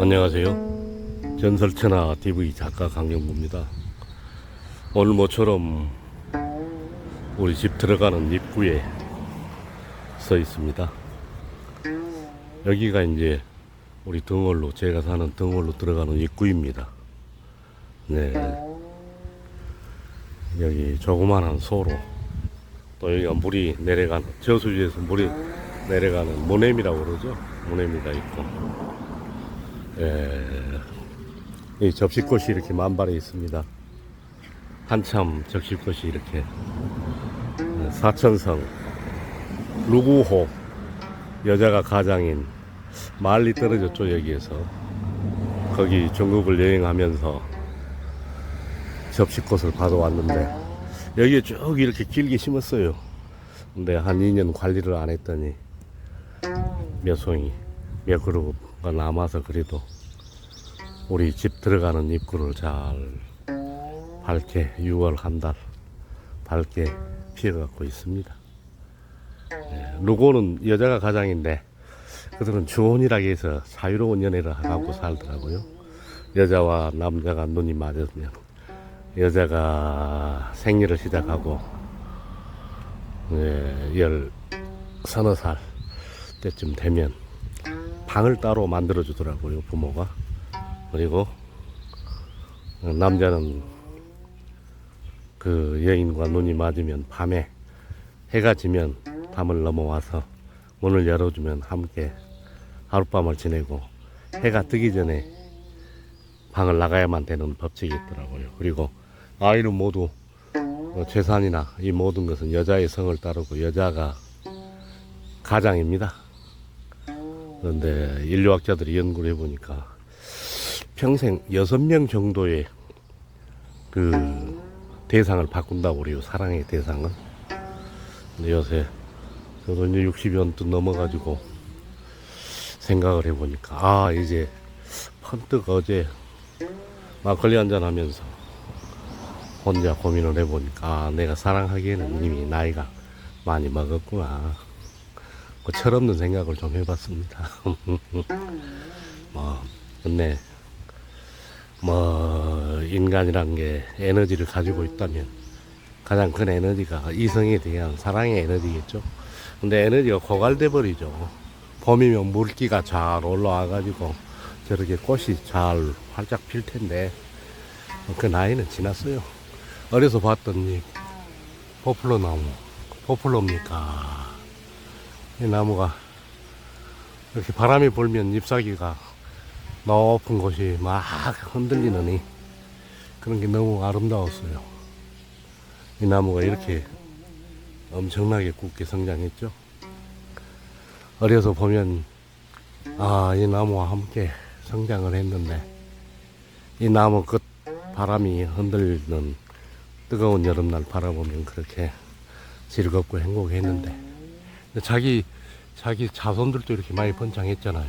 안녕하세요. 전설천하 TV 작가 강영구입니다. 오늘 모처럼 우리 집 들어가는 입구에 서 있습니다. 여기가 이제 우리 등월로 제가 사는 등월로 들어가는 입구입니다. 네. 여기 조그마한 소로 또 여기가 물이 내려가는 저수지에서 물이 내려가는 모냄이라고 그러죠. 모냄이가 있고 예, 이 접시꽃이 이렇게 만발해 있습니다. 한참 접시꽃이 이렇게 어, 사천성 루구호 여자가 가장인 멀리 떨어졌죠 여기에서 거기 전국을 여행하면서 접시꽃을 봐도 왔는데 여기에 쭉 이렇게 길게 심었어요. 근데 한 2년 관리를 안 했더니 몇 송이 몇 그루 가 남아서 그래도 우리 집 들어가는 입구를 잘 밝게 6월 한 달 밝게 피어갖고 있습니다. 예, 루고는 여자가 가장인데 그들은 주혼이라고 해서 자유로운 연애를 하고 살더라고요. 여자와 남자가 눈이 맞으면 여자가 생리를 시작하고 예, 열 서너 살 때쯤 되면 방을 따로 만들어 주더라고요 부모가 그리고 남자는 그 여인과 눈이 맞으면 밤에 해가 지면 담을 넘어와서 문을 열어주면 함께 하룻밤을 지내고 해가 뜨기 전에 방을 나가야만 되는 법칙이 있더라고요 그리고 아이는 모두 어, 재산이나 이 모든 것은 여자의 성을 따르고 여자가 가장입니다. 그런데 인류학자들이 연구를 해보니까 평생 여섯 명 정도의 그 대상을 바꾼다고 그래요. 사랑의 대상은. 근데 요새 저도 이제 60연 도 넘어가지고 생각을 해보니까 아 이제 번뜩 어제 막걸리 한잔 하면서 혼자 고민을 해보니까 아, 내가 사랑하기에는 이미 나이가 많이 먹었구나. 뭐 철없는 생각을 좀 해봤습니다. 뭐 근데 뭐 인간이란 게 에너지를 가지고 있다면 가장 큰 에너지가 이성에 대한 사랑의 에너지겠죠. 근데 에너지가 고갈돼 버리죠. 봄이면 물기가 잘 올라와 가지고 저렇게 꽃이 잘 활짝 필 텐데 그 나이는 지났어요. 어려서 봤던 이 포플러 나무, 포플러입니까? 이 나무가 이렇게 바람이 불면 잎사귀가 높은 곳이 막 흔들리느니 그런 게 너무 아름다웠어요. 이 나무가 이렇게 엄청나게 굳게 성장했죠. 어려서 보면 아, 이 나무와 함께 성장을 했는데 이 나무 끝 바람이 흔들리는 뜨거운 여름날 바라보면 그렇게 즐겁고 행복했는데 자기 자기 자손들도 이렇게 많이 번창했잖아요.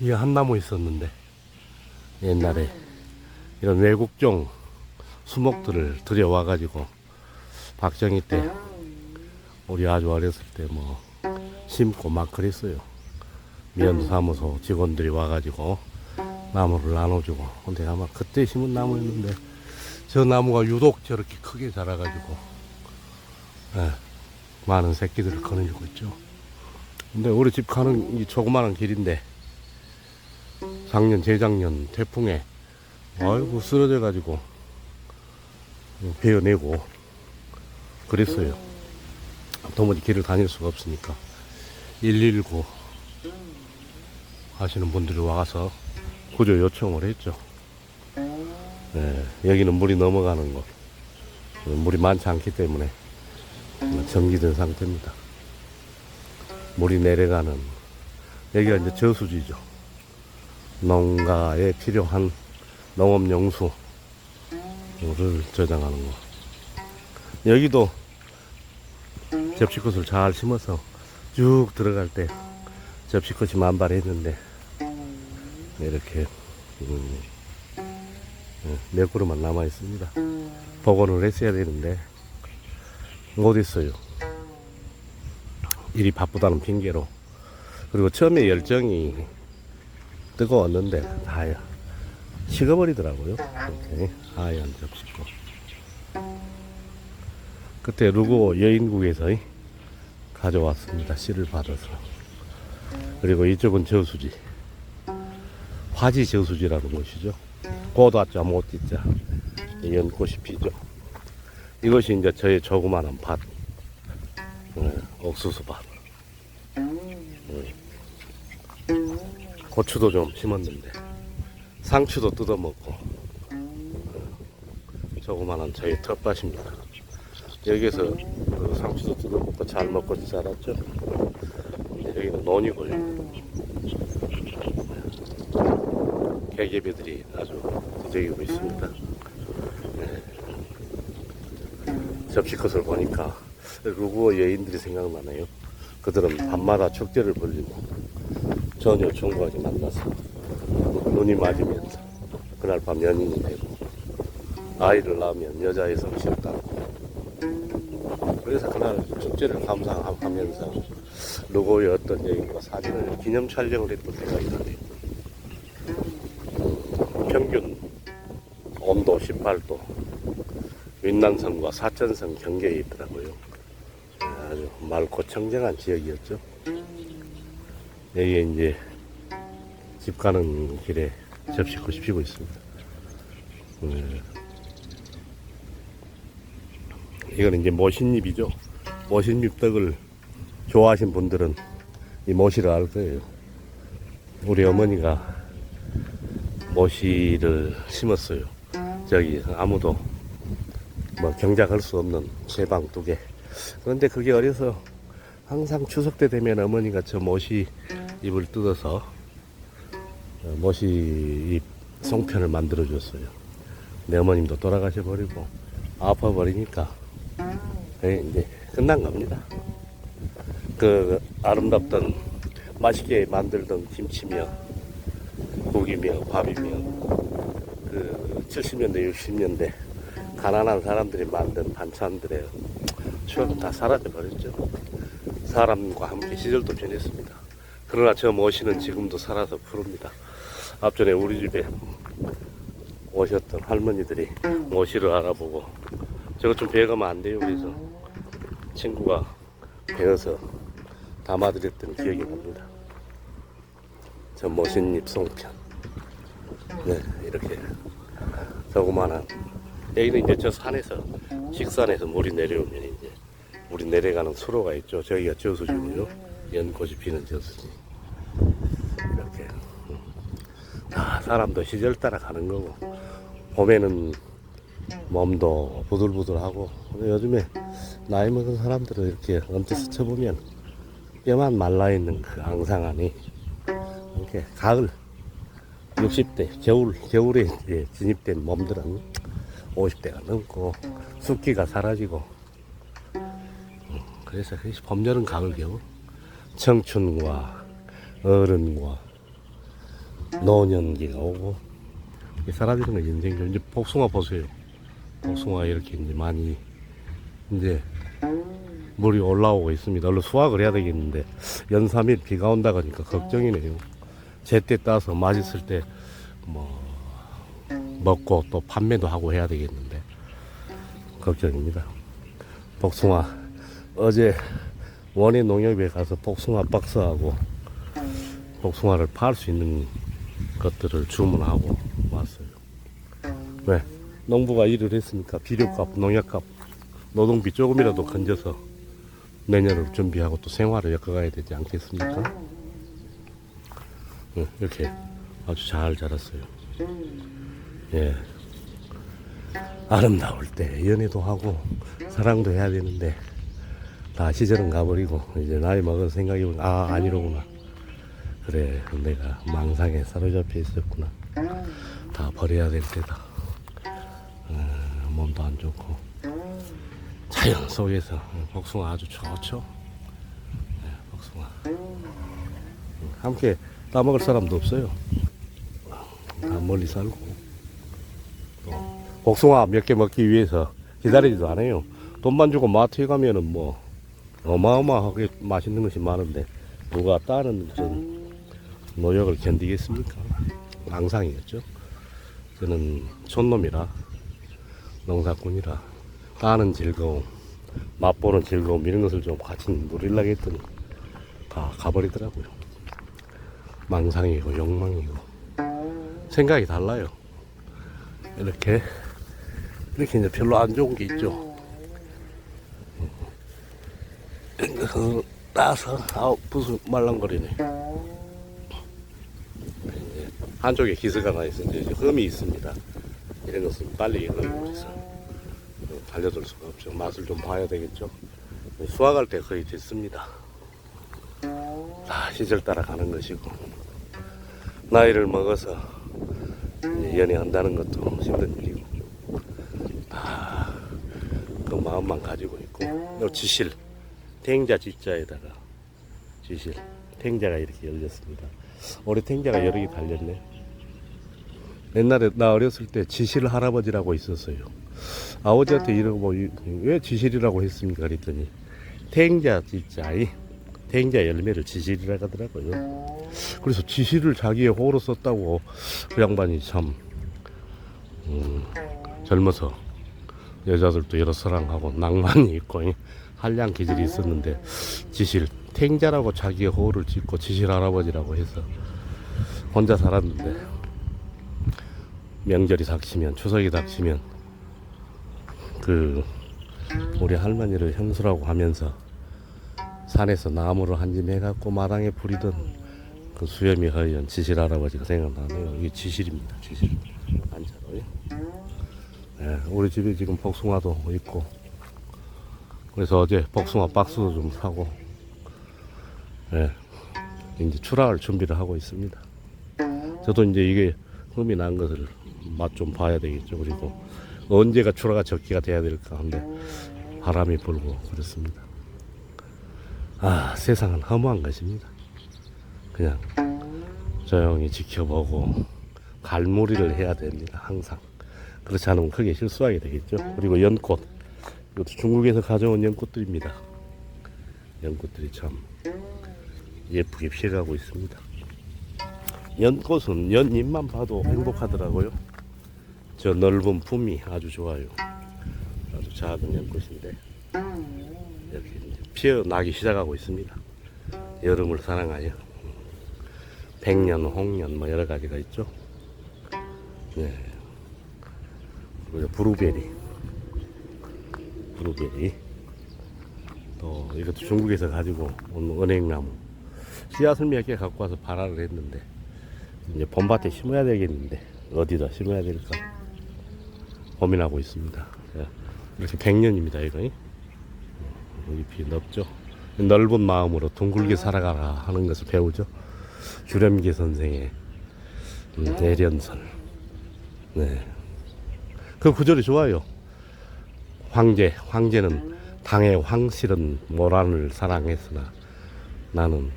이게 한 나무 있었는데 옛날에 이런 외국종 수목들을 들여와 가지고 박정희 때 우리 아주 어렸을 때 뭐 심고 막 그랬어요. 미연사무소 직원들이 와가지고 나무를 나눠주고 근데 아마 그때 심은 나무였는데 저 나무가 유독 저렇게 크게 자라가지고 예, 많은 새끼들을 거느리고 있죠. 근데 우리 집 가는 이 조그마한 길인데 작년 재작년 태풍에 아이고 쓰러져 가지고 베어내고 그랬어요. 도무지 길을 다닐 수가 없으니까 119 하시는 분들이 와서 구조 요청을 했죠. 네, 여기는 물이 넘어가는 곳. 물이 많지 않기 때문에 정지된 상태입니다. 물이 내려가는 여기가 이제 저수지죠. 농가에 필요한 농업용수를 저장하는 곳. 여기도 접시꽃을 잘 심어서 쭉 들어갈 때 접시꽃이 만발했는데 이렇게 음, 몇 그루만 남아 있습니다. 복원을 했어야 되는데 못 했어요. 일이 바쁘다는 핑계로 그리고 처음에 열정이 뜨거웠는데 다 식어버리더라고요. 이렇게 하얀 접시고. 그때 루고 여인국에서 가져왔습니다. 씨를 받아서. 그리고 이쪽은 저수지. 화지 저수지라는 곳이죠. 고다자 못디자 연꽃이 피죠. 이것이 이제 저의 조그마한 밭. 어, 옥수수 밭. 고추도 좀 심었는데 상추도 뜯어먹고 조그마한 저희 텃밭입니다. 여기서 그 상추도 뜯어먹고 잘 먹고 자랐죠. 여기는 논이고요. 개개비들이 아주 뒤적이고 있습니다. 네. 접시컷을 보니까 루구어 여인들이 생각나네요. 그들은 밤마다 축제를 벌리고 전혀 총각이 만나서 눈이 맞으면서 그날 밤 연인이 되고 아이를 낳으면 여자의 성씨를 따르고 그래서 그날 축제를 감상하면서 루고의 어떤 여인과 사진을 기념 촬영을 했던 생각이 나네요. 평균 온도 18도 윈난성과 사천성 경계에 있더라고요. 아주 맑고 청정한 지역이었죠. 여기에 이제 집 가는 길에 접시꽃이 피고 있습니다. 음. 이거는 이제 모신잎이죠. 모신잎 떡을 좋아하신 분들은 이 모시를 알 거예요. 우리 어머니가 모시를 심었어요. 저기 아무도 뭐 경작할 수 없는 제방 두 개. 그런데 그게 어려서 항상 추석 때 되면 어머니가 저 모시 잎을 뜯어서 어, 모시 잎 송편을 만들어 줬어요. 내 어머님도 돌아가셔 버리고 아파 버리니까 예, 이제 끝난 겁니다. 그 아름답던 맛있게 만들던 김치며 국이며 밥이며 그 70년대 60년대 가난한 사람들이 만든 반찬들의 추억은 다 사라져 버렸죠. 사람과 함께 시절도 변했습니다. 그러나 저 모시는 지금도 살아서 푸릅니다. 앞전에 우리 집에 오셨던 할머니들이 모시를 알아보고 저거 좀 배가면 안 돼요. 그래서 친구가 배워서 담아드렸던 기억이 납니다. 저 모신잎 송편. 네, 이렇게 조그마한 여기는 이제 저 산에서 직산에서 물이 내려오면 이제 물이 내려가는 수로가 있죠. 저기가 저수지고요. 연꽃이 피는 저수지. 이렇게 음. 아, 사람도 시절 따라 가는 거고 봄에는 몸도 부들부들하고 요즘에 나이 먹은 사람들은 이렇게 언뜻 스쳐보면 뼈만 말라있는 그 앙상하니 이렇게 가을 60대 겨울 겨울에 진입된 몸들은 50대가 넘고 습기가 사라지고 음, 그래서 봄, 여름, 가을, 겨울 청춘과 어른과 노년기가 오고 이게 사라지는 거 인생이죠. 이제 복숭아 보세요. 복숭아 이렇게 이제 많이 이제 물이 올라오고 있습니다. 얼른 수확을 해야 되겠는데 연삼일 비가 온다 그러니까 걱정이네요. 제때 따서 맛있을 때뭐 먹고 또 판매도 하고 해야 되겠는데 걱정입니다. 복숭아 어제 원예 농협에 가서 복숭아 박스하고 복숭아를 팔 수 있는 것들을 주문하고 왔어요. 왜? 농부가 일을 했으니까 비료값, 농약값, 노동비 조금이라도 건져서 내년을 준비하고 또 생활을 엮어가야 되지 않겠습니까? 응, 이렇게 아주 잘 자랐어요. 예. 아름다울 때 연애도 하고 사랑도 해야 되는데 다 시절은 가버리고 이제 나이 먹은 생각이 보면 아 아니로구나. 그래 내가 망상에 사로잡혀 있었구나. 다 버려야 될 때다. 어, 몸도 안 좋고. 자연 속에서 복숭아 아주 좋죠. 네, 복숭아. 함께 따먹을 사람도 없어요. 다 멀리 살고. 또 복숭아 몇 개 먹기 위해서 기다리지도 않아요 돈만 주고 마트에 가면은 뭐 어마어마하게 맛있는 것이 많은데 누가 따는 좀 노역을 견디겠습니까? 망상이겠죠. 저는 촌놈이라 농사꾼이라 따는 즐거움, 맛보는 즐거움 이런 것을 좀 같이 누리려고 했더니 다 가버리더라고요. 망상이고 욕망이고 생각이 달라요. 이렇게 이렇게 이제 별로 안 좋은 게 있죠. 이것을 따서 아우 부수 말랑거리네. 한쪽에 기스가 나 있어 이제 흠이 있습니다. 이런 것은 빨리 익어버려서 달려들 수가 없죠. 맛을 좀 봐야 되겠죠. 수확할 때 거의 됐습니다. 다 시절 따라 가는 것이고 나이를 먹어서 연애한다는 것도 힘든 일이고 다 그 마음만 가지고 있고 요 지실 탱자 지자에다가 지실 탱자가 이렇게 열렸습니다. 올해 탱자가 여러 개 달렸네. 옛날에 나 어렸을 때 지실 할아버지라고 있었어요. 아버지한테 이러고 뭐 왜 지실이라고 했습니까? 그랬더니 탱자 지자이 탱자 열매를 지실이라고 하더라고요. 그래서 지실을 자기의 호로 썼다고 그 양반이 참 음, 젊어서 여자들도 여러 사랑하고 낭만이 있고 이 한량 기질이 있었는데 지실 탱자라고 자기의 호를 짓고 지실 할아버지라고 해서 혼자 살았는데 명절이 닥치면 추석이 닥치면 그 우리 할머니를 현수라고 하면서 산에서 나무를 한짐 해갖고 마당에 부리던 그 수염이 허연 지실 할아버지가 생각나네요. 이게 지실입니다. 지실. 안자로요. 예, 우리 집에 지금 복숭아도 있고 그래서 어제 복숭아 박스도 좀 사고 예, 이제 출하할 준비를 하고 있습니다. 저도 이제 이게 흠이 난 것을 맛 좀 봐야 되겠죠. 그리고 언제가 출하가 적기가 돼야 될까 하는데 바람이 불고 그렇습니다. 아 세상은 허무한 것입니다. 그냥 조용히 지켜보고 갈무리를 해야 됩니다. 항상 그렇지 않으면 크게 실수하게 되겠죠. 그리고 연꽃 이것도 중국에서 가져온 연꽃들입니다. 연꽃들이 참 예쁘게 피어가고 있습니다. 연꽃은 연잎만 봐도 행복하더라고요. 저 넓은 품이 아주 좋아요. 아주 작은 연꽃인데 이렇게 피어나기 시작하고 있습니다. 여름을 사랑하여 백년, 홍년 뭐 여러 가지가 있죠. 네. 그리고 브루베리, 브루베리. 또 이것도 중국에서 가지고 온 은행나무. 씨앗을 몇 개 갖고 와서 발화를 했는데 이제 봄밭에 심어야 되겠는데 어디다 심어야 될까 고민하고 있습니다. 예. 이렇게 백년입니다 이거. 잎이 넓죠. 넓은 마음으로 둥글게 살아가라 하는 것을 배우죠. 주렴기 선생의 음, 내련설. 네. 그 구절이 좋아요. 황제, 황제는 당의 황실은 모란을 사랑했으나 나는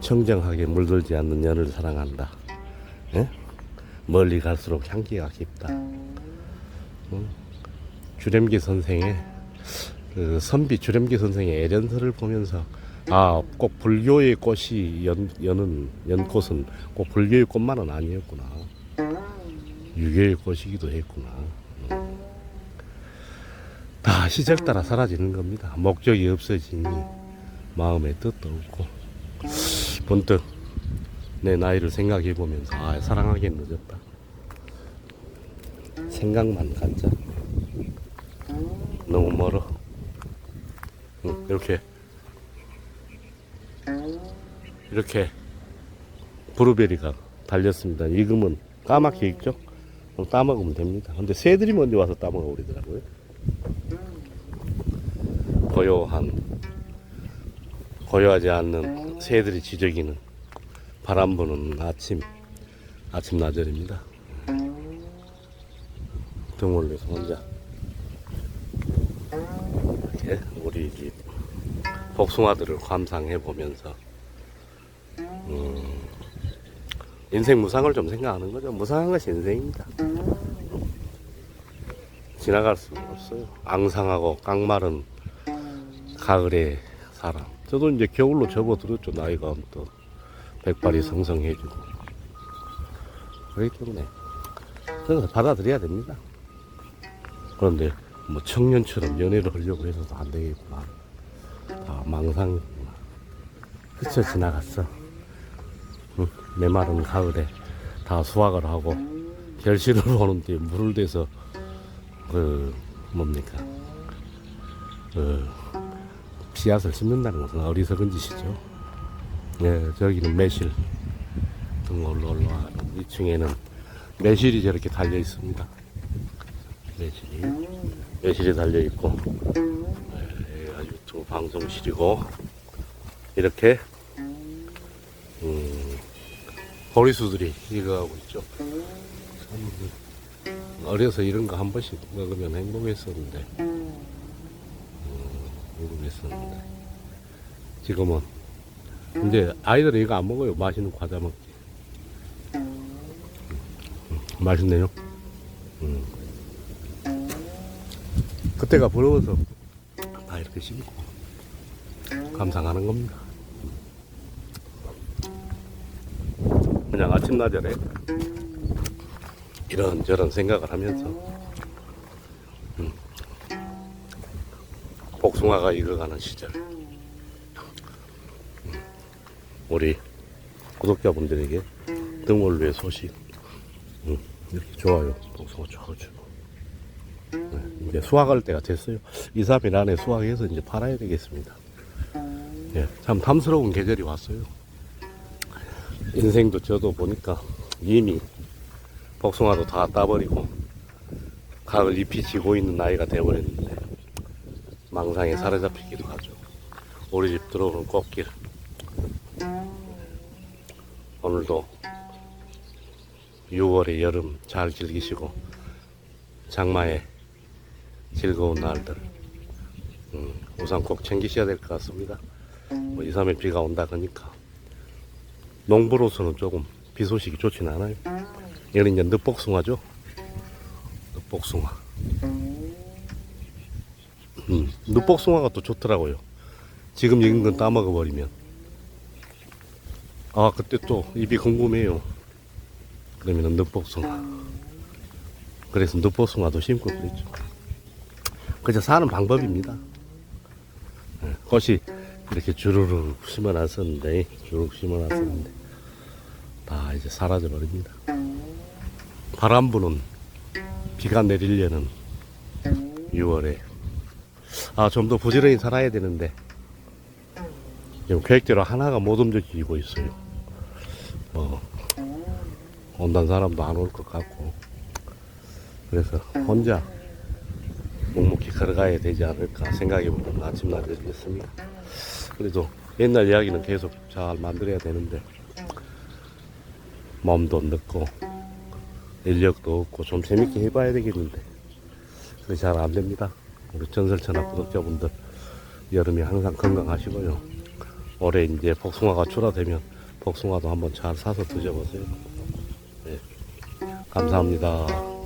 청정하게 물들지 않는 연을 사랑한다. 예? 멀리 갈수록 향기가 깊다. 음, 주렴기 선생의 그 선비 주렴기 선생의 애련설을 보면서 아 꼭 불교의 꽃이 연, 여는 연꽃은 꼭 불교의 꽃만은 아니었구나 유교의 꽃이기도 했구나 음. 다 시절 따라 사라지는 겁니다 목적이 없어지니 마음의 뜻도 없고 번뜩 내 나이를 생각해 보면서 아 사랑하기엔 늦었다 생각만 갖자 너무 멀어 응, 이렇게 이렇게 브루베리가 달렸습니다. 익으면 까맣게 익죠? 따먹으면 됩니다. 근데 새들이 먼저 와서 따먹어 버리더라고요. 고요한, 고요하지 않는 새들이 지저귀는 바람 부는 아침, 아침 나절입니다. 등올려서 혼자 이렇게 우리 집 복숭아들을 감상해 보면서 음, 인생 무상을 좀 생각하는 거죠. 무상한 것이 인생입니다. 지나갈 수가 없어요. 앙상하고 깡마른 가을의 사람. 저도 이제 겨울로 접어들었죠. 나이가 언뜻 백발이 성성해지고 그렇기 때문에 저는 받아들여야 됩니다. 그런데 뭐 청년처럼 연애를 하려고 해서도 안 되겠구나. 다 망상이구나. 스쳐 지나갔어. 응? 메마른 가을에 다 수확을 하고 결실을 오는데 물을 대서 그 뭡니까 그 씨앗을 심는다는 것은 어리석은 짓이죠. 예, 저기는 매실 등골로 올라가는 2층에는 매실이 저렇게 달려 있습니다. 매실이 매실이 달려 있고 예, 여기가 유튜브 방송실이고 이렇게 음, 보리수들이 익어가고 있죠. 참, 어려서 이런 거 한 번씩 먹으면 행복했었는데, 음, 행복했었는데, 지금은 이제 아이들은 이거 안 먹어요. 맛있는 과자 먹지. 음, 맛있네요. 음. 그때가 부러워서 다 이렇게 심고 감상하는 겁니다. 그냥 아침나절에 이런저런 생각을 하면서 숭아가 익어가는 시절. 음, 우리 구독자분들에게 등월루의 소식. 음, 이렇게 좋아요. 복숭아 줘가지고. 네, 이제 수확할 때가 됐어요. 2, 3일 안에 수확해서 이제 팔아야 되겠습니다. 예, 참 탐스러운 계절이 왔어요. 인생도 저도 보니까 이미 복숭아도 다 따버리고 가을 잎이 지고 있는 나이가 돼버렸는데 망상에 사로잡히기도 하죠. 우리 집 들어오는 꽃길 오늘도 6월의 여름 잘 즐기시고 장마의 즐거운 날들 음, 우산 꼭 챙기셔야 될 것 같습니다. 뭐 2, 3일 비가 온다 그러니까 농부로서는 조금 비 소식이 좋지는 않아요. 이건 이제 늦복숭아죠. 늦복숭아. 음, 늦복숭아가 또 좋더라고요. 지금 익은 건 따먹어 버리면. 아, 그때 또 입이 궁금해요. 그러면 늦복숭아. 그래서 늦복숭아도 심고 그랬죠. 그저 사는 방법입니다. 예, 꽃이 이렇게 주르륵 심어놨었는데, 주르륵 심어놨었는데, 다 이제 사라져 버립니다. 바람 부는 비가 내리려는 6월에 아 좀 더 부지런히 살아야 되는데 지금 계획대로 하나가 못 움직이고 있어요. 뭐 온다는 사람도 안 올 것 같고 그래서 혼자 묵묵히 걸어가야 되지 않을까 생각해보는 아침날 되겠습니다. 그래도 옛날 이야기는 계속 잘 만들어야 되는데 몸도 늦고 인력도 없고 좀 재밌게 해봐야 되겠는데 그게 잘 안 됩니다. 우리 전설천하 구독자분들 여름에 항상 건강하시고요. 올해 이제 복숭아가 출하되면 복숭아도 한번 잘 사서 드셔보세요. 네. 감사합니다.